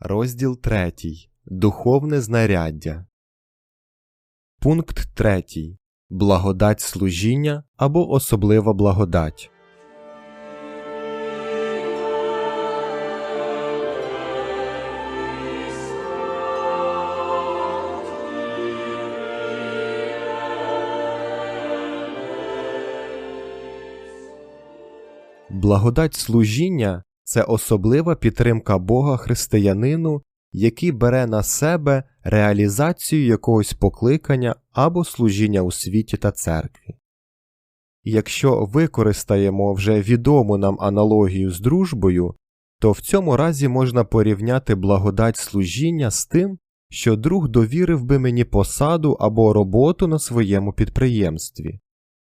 Розділ 3. Духовне знаряддя. Пункт 3. Благодать служіння або особлива благодать. Благодать служіння це особлива підтримка Бога християнину, який бере на себе реалізацію якогось покликання або служіння у світі та церкві. Якщо використаємо вже відому нам аналогію з дружбою, то в цьому разі можна порівняти благодать служіння з тим, що друг довірив би мені посаду або роботу на своєму підприємстві.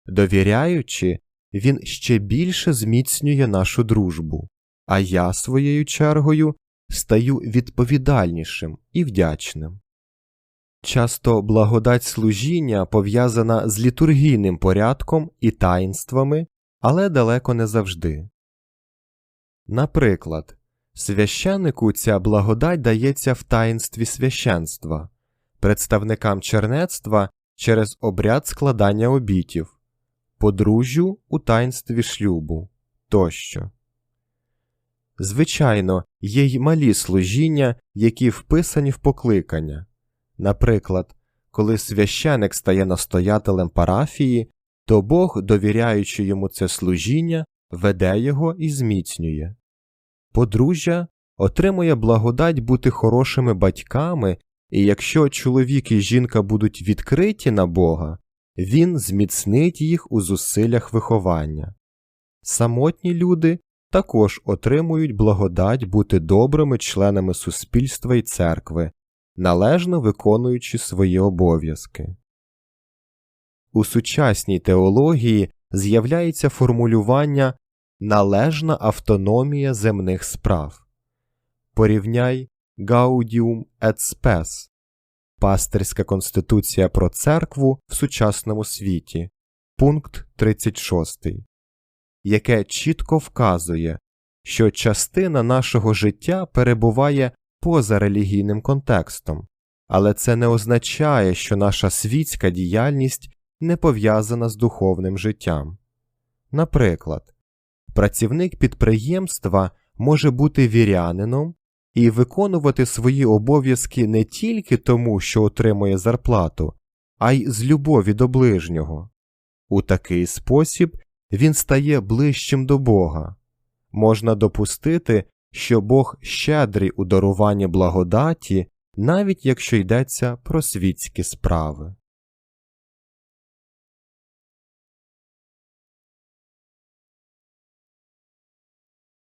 Довіряючи, він ще більше зміцнює нашу дружбу, а я, своєю чергою, стаю відповідальнішим і вдячним. Часто благодать служіння пов'язана з літургійним порядком і таїнствами, але далеко не завжди. Наприклад, священнику ця благодать дається в таїнстві священства, представникам чернецтва через обряд складання обітів, подружжю у таїнстві шлюбу тощо. Звичайно, є й малі служіння, які вписані в покликання. Наприклад, коли священик стає настоятелем парафії, то Бог, довіряючи йому це служіння, веде його і зміцнює. Подружжя отримує благодать бути хорошими батьками, і якщо чоловік і жінка будуть відкриті на Бога, він зміцнить їх у зусиллях виховання. Самотні люди також отримують благодать бути добрими членами суспільства і церкви, належно виконуючи свої обов'язки. У сучасній теології з'являється формулювання належна автономія земних справ. Порівняй Gaudium et Spes Пастирська конституція про церкву в сучасному світі, пункт 36, яке чітко вказує, що частина нашого життя перебуває поза релігійним контекстом, але це не означає, що наша світська діяльність не пов'язана з духовним життям. Наприклад, працівник підприємства може бути вірянином і виконувати свої обов'язки не тільки тому, що отримує зарплату, а й з любові до ближнього. У такий спосіб він стає ближчим до Бога. Можна допустити, що Бог щедрий у даруванні благодаті, навіть якщо йдеться про світські справи.